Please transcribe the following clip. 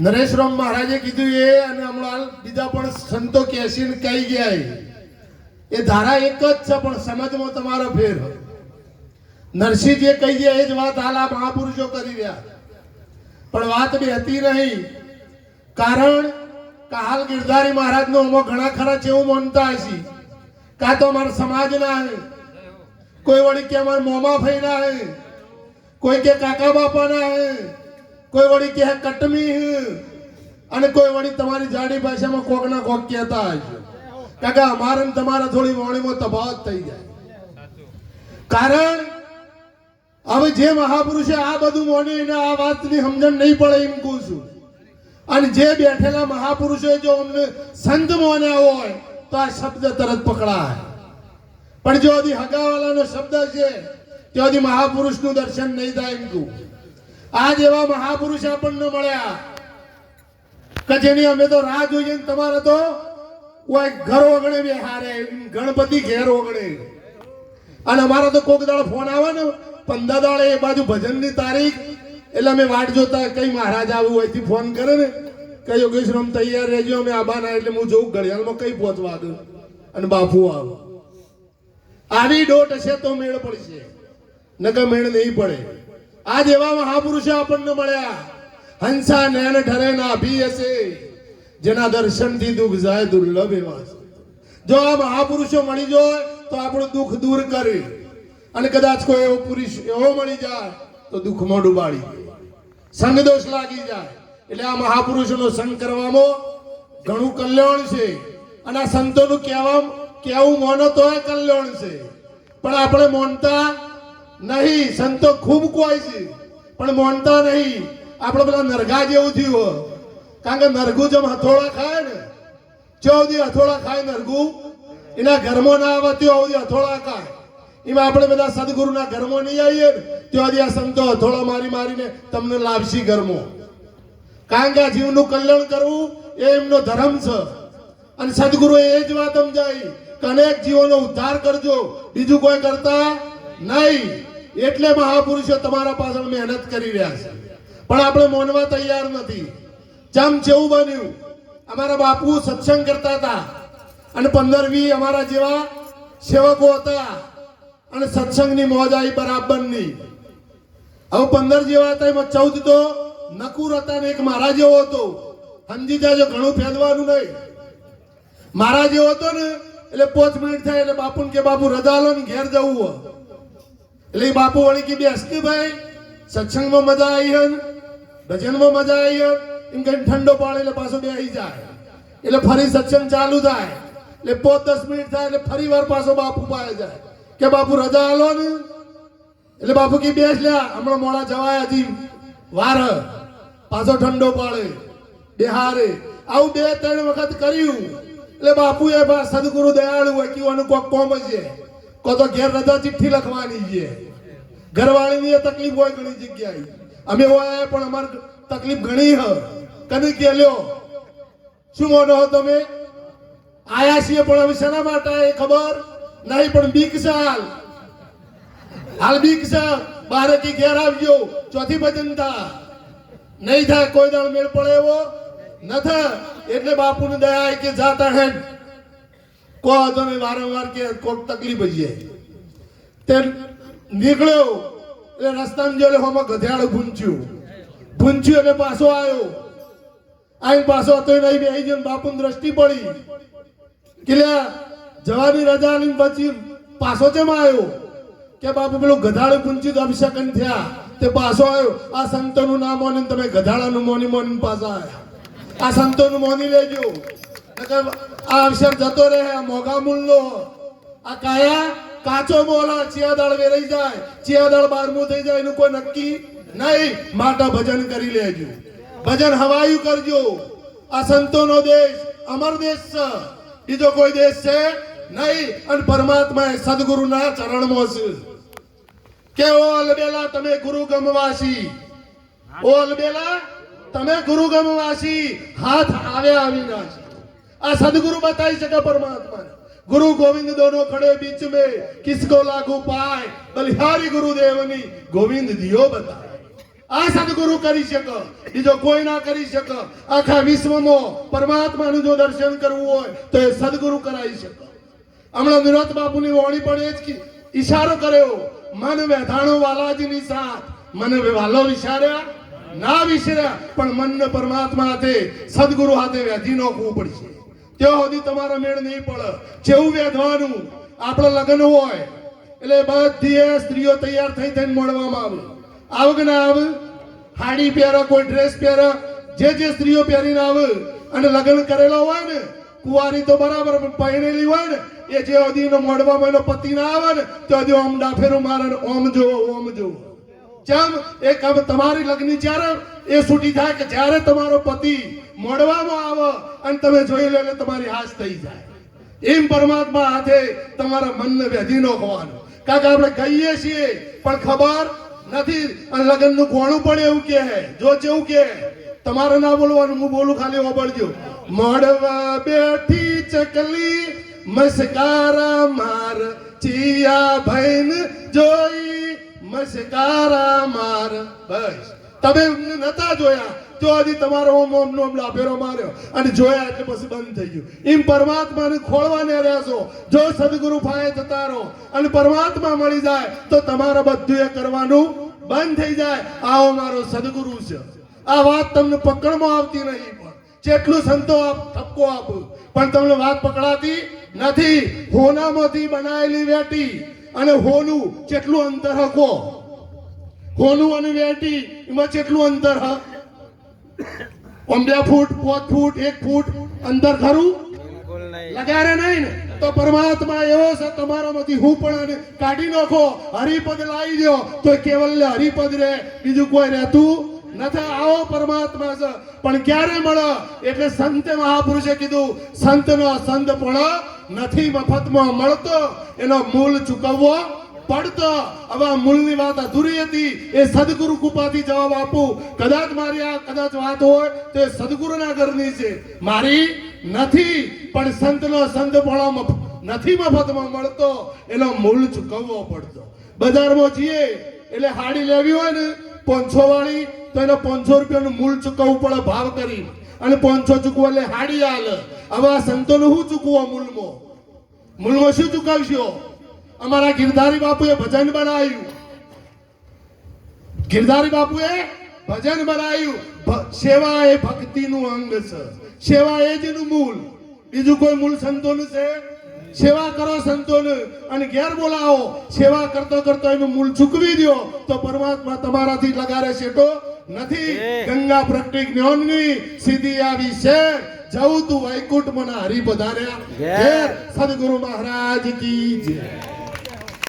નરેશરામ મહારાજે કીધું એ અને હમણાં બીજા પણ સંતો કેસીને કહી ગયા એ. ધારા એક જ છે, પણ સમજમાં તમારો ફેર નરસિંહજીએ કહી ગયા, એ જ વાત હાલ મહાપુરુષો કરી રહ્યા. પણ વાત બી હતી નહીં કારણ કે હાલ ગિરધારી મહારાજનો આમાં ઘણા ખરા છે એવું માનતા હશે કાં તો અમારા સમાજના હે કોઈ વળી કે અમારા મોમા ફઈના હે કોઈ કે કાકા બાપાના હે કોઈ વળી કે કટમી અને કોઈ વળી તમારી જાડી ભાષામાં કોક ના કોક કહેતા હશે કાકા, અમારે તમારા થોડી વાણીમાં તફાવત થઈ જાય. કારણ, હવે જે મહાપુરુષે આ બધું મોની એને આ વાતની સમજણ નહીં પડે એમ કહું છું. અને જે બેઠેલા મહાપુરુષો જો અમને સંત મોન્યા હોય, તો આ શબ્દ તરત પકડાય. પણ જો હગાવાલાનો શબ્દ છે, તો હજી મહાપુરુષનું દર્શન નહીં થાય એમ કહું. આ જેવા મહાપુરુષ આપણને મળ્યા કે જેની અમે તો રાહ જોઈએ તમારે તો કોઈ ઘર ઓગણે બે હારે ગણપતિ ઘેર ઓગણે. અને અમારા તો કોક દાડો ફોન આવે ને, પંદર દાડે એ બાજુ ભજનની તારીખ, એટલે અમે વાટ જોતા કઈ મહારાજ આવું હોયથી ફોન કરે ને, કે યોગેશ્વરમ તૈયાર રહેજો, અમે આબાના એટલે હું જોઉં ઘડિયાળમાં કઈ પહોંચવા દઉં. અને બાપુ આવું. આવી દોટ હશે તો મેળ પડશે. નકર મેળ નહીં પડે. આ જેવા મહાપુરુષો આપણને મળ્યા. હંસા નયન ઠરે ના ભી હશે જેના દર્શનથી દુઃખ જાય દુર્લભ એવા. જો આ મહાપુરુષો મળી જાય, તો આપણું દુઃખ દૂર કરે. અને કદાચ કોઈ એવો પુરુષ એવો મળી જાય, તો દુઃખમાં ડૂબાડી સંગ દોષ લાગી જાય. એટલે આ મહાપુરુષોનો સંગ કરવામાં ઘણું કલ્યાણ છે. અને આ સંતોનું કહેવા કેવું મોનો તો એ કલ્યાણ છે. પણ આપણે મોનતા નહીં, સંતો ખૂબ કોઈ છે. પણ મોનતા નહીં. આપણે પેલા નરગા જેવું થયું કારણ કે નરગું જેમ હથોડા ખાય ને ચોથી હથોડા ખાય નરગું એના ઘરમાં ના આવે ત્યાં સુધી હથોડા ખાય. એમાં આપણે બધા સદગુરુના ઘરમાં નહીં આવીએ ને ત્યાં આ સંતો હથોડા મારી મારીને તમને લાવશી ઘરમાં. કારણ કે આ જીવનું કલ્યાણ કરવું એ એમનો ધર્મ છે. અને સદગુરુ એ જ વાત સમજાવી અનેક જીવોનો ઉદ્ધાર કરજો. બીજું કોઈ કરતા નહીં. એટલે મહાપુરુષો તમારા પાછળ મહેનત કરી રહ્યા છે. પણ આપણે માનવા તૈયાર નથી. ચમ જેવું બન્યું, અમારા બાપુ સત્સંગ કરતા હતા. અને પંદર વી અમારા જેવા સેવકો હતા. અને સત્સંગની મોજ આવી બરાબરની. હવે પંદર જેવા હતા, એમાં ચૌદ તો નકુર હતા ને એક મારા જેવો હતો. સમજી જાજો ઘણું ફેલવાનું નહીં. મારા જેવો હતો ને, એટલે પાંચ મિનિટ થાય એટલે બાપુ કે, બાપુ, રજા લો ને, ઘેર જવું હોય. એટલે એ બાપુ વળી કે બેસ કે ભાઈ, સત્સંગમાં મજા આવી હન, ભજનમાં મજા આવી હન, એમ કઈ ઠંડો પાડે એટલે પાછો બેસી જાય. એટલે ફરી સત્સંગ ચાલુ થાય. એટલે પોત દસ મિનિટ થાય એટલે ફરી વાર પાછો બાપુ પાસે જાય. કે બાપુ રજા આલો ને? એટલે બાપુ કી બેસ લ્યા હમણાં મોડા જવાય હજી. વાર પાછો ઠંડો પાડે. બિહારે. આવું બે, ત્રણ વખત કર્યું. એટલે બાપુ એ સદગુરુ દયાળુ હોય, કીવાનું કોક કોમ છે. કો તો ઘેર રજા ચિઠ્ઠી લખવાની છે. ઘરવાળીની તકલીફ હોય ઘણી જગ્યાએ. અમે હોય પણ અમારે તકલીફ ઘણી હ. કદી કે લ્યો શું મોનો તમે? આયા છીએ પણ હવે શેના માટે એ ખબર? નહીં, પણ બીક છે હાલ. હાલ બીક છે. બારે થી ઘેર આવજો. ચોથી ભજન થા. નહીં થાય કોઈ દાળ મેળ પડે એવો? ન થાય. એટલે બાપુની દયા કે જાતા હેડ. કો તો નહીં, વારંવાર કે કોક તકલીફ છે તે નીકળ્યો એટલે રસ્તામાં જોડે હોમાં ગધેડું ભૂંચ્યું. ભૂંચ્યું એટલે પાછો આવ્યો. આઈને પાછો હતો નહીં આવી ગયો બાપુ દ્રષ્ટિ પડી. કે જવાની રજા લઈને પછી પાછો જેમ આવ્યો? કે બાપુ પેલું ગધાડું પૂંચી અભિષેકન થયા. તે પાછો આવ્યો. આ સંતોનું નામ મોને તમે ગધાડાનું મોની મોની પાછા આવ્યા. આ સંતોનું મોની લેજો. આ અક્ષર જતો રહે, આ મોગા મૂળનો. આ કાયા, કાચો મોલા ચિયાદાળ વેરાઈ જાય. ચિયાદાળ બારમું થઈ જાય, એનું કોઈ નક્કી નહીં. માટે ભજન કરી લેજો. ભજન હવાયું કરજો. આ સંતોનો દેશ, અમર દેશ છે. બીજો કોઈ દેશ છે નહીં. અને પરમાત્મા સદગુરુના ચરણમાં છે. કે ઓ અલબેલા, તમે ગુરુ ગમવાસી. ઓ અલબેલા, તમે ગુરુ ગમવાસી. હાથ આવે અવિનાશ આ સદગુરુ बताई શકે પરમાત્મા गुरु गोविंद दोनों खड़े बीच में किसको लागू पाए बलिहारी गुरुदेवनी गोविंद दियो बताए આ સદગુરુ કરી શકે બીજો કોઈ ના કરી શકે આખા વિશ્વમાં પરમાત્માનું જો દર્શન કરવું હોય તો એ સદગુરુ કરાવી શકે હમણાં નિરત બાપુની વાણી પણ એ જ કી- ઈશારો કર્યો મન વેધાણો વાલાજીની સાથ મને વાલો વિચાર્યા ના વિસર્યા પણ મનને પરમાત્મા હાથે સદગુરુ હાથે વેધી નોખવું પડશે ત્યાં સુધી તમારો મેળ નહીં પડે. જેવું વેધવાનું આપણે લગ્ન હોય, એટલે બધી સ્ત્રીઓ તૈયાર થઈ થઈને મળવામાં આવે. આવ કે ના આવે, હાડી પહેરે, કોઈ ડ્રેસ પહેરે, જે જે સ્ત્રીઓ પહેરીને આવે અને લગ્ન કરેલા હોય ને, કુંવારી તો બરાબર, પણ પરણેલી હોય ને, એ જે અધીનો મળવામાં એનો પતિ ના આવે ને, તો હજી ઓમ ડાફેરું મારે ઓમ જોવો ઓમ જોવો. જેમ હવે તમારી લગ્ન જ્યારે એ છૂટી થાય કે જ્યારે તમારો પતિ મોડવામાં આવે અને તમે જોઈ લો તમારી હાશ થઈ જાય. એમ પરમાત્મા હાથે તમારા મનને વેધી હોવાનું. કારણ કે આપણે કહીએ છીએ, પણ ખબર નથી. અને લગ્નનું કોણું પણ એવું કે જો જેવું કે તમારે ના બોલવાનું, હું બોલું ખાલી ઓબળજો મોડવા બેઠી ચકલી, મસ્કારા માર ચિયા ભૈન જોઈ, મસ્કારા માર. બસ. તમે નતા જોયા? તો હજી તમારો ઓમ ઓમ નોમ લાભેરો માર્યો. અને જોયા એટલે પછી બંધ થઈ ગયું. એમ પરમાત્માને ખોળવાને રહેશો. જો સદગુરુ ફાયે જતા રહો અને પરમાત્મા મળી જાય, તો તમારે બધું એ કરવાનું બંધ થઈ જાય. આવો મારો સદગુરુ છે. આ વાત તમને પકડમાં આવતી નહીં પણ. જેટલું સંતો આપ ઠપકો આપ. પણ તમને વાત પકડાતી નથી. હોનામાંથી બનાવેલી વેટી અને હોનું જેટલું અંતર હકો. હોનું અને વેટી એમાં જેટલું અંતર હ. આમ બે ફૂટ પોત ફૂટ એક ફૂટ અંદર ખરું? લગાડે નહીં ને. તો પરમાત્મા એવો છે તમારામાંથી હું પણ કાઢી નાખો. હરિપદ લાવી દો તો કેવલ હરિપદ રે બીજું કોઈ રહેતું નથી. આવો પરમાત્મા છે. પણ ક્યારે મળે? એટલે સંતે મહાપુરુષે કીધું સંતનો સંત પણ નથી મફતમાં મળતો. એનો મૂલ ચૂકવવો પડતો હવે આ મૂળની વાત અધૂરી હતી. એ સદગુરુ કૃપાથી જવાબ આપું. કદાચ મારી આ કદાચ વાત હોય તો એ સદગુરુના ઘરની છે. મારી નથી, પણ સંતનો સંત પણ નથી મફતમાં મળતો. એનો મૂળ ચૂકવવો પડતો. બજારમાં જઈએ, એટલે હાડી લેવી હોય ને, પાંચસો વાળી, તો એનો પાંચસો રૂપિયાનું મૂળ ચૂકવવું પડે ભાવ કરી અને પાંચસો ચૂકવો એટલે હાડી હાલ. હવે આ સંતોનું શું ચૂકવો મૂળમાં? મૂળમાં શું ચૂકવશો? અમારા ગિરધારી બાપુએ ભજન બનાવ્યું. ગિરધારી બાપુએ ભજન બનાવ્યું. સેવા એ ભક્તિનું અંગ છે. સેવા એ જ એનું મૂળ. બીજું કોઈ મૂળ સંતોનું છે? સેવા કરો સંતોને. અને ઘેર બોલાવો. સેવા કરતો કરતો એનું મૂળ ચૂકવી દો. તો પરમાત્મા તમારાથી લગારે શેટો નથી. ગંગા પ્રગટી જ્ઞાનની સીધી આવી છે. જવું તું વૈકુંઠ મને હરી પધાર્યા. ઘેર. સદગુરુ મહારાજ કી જય.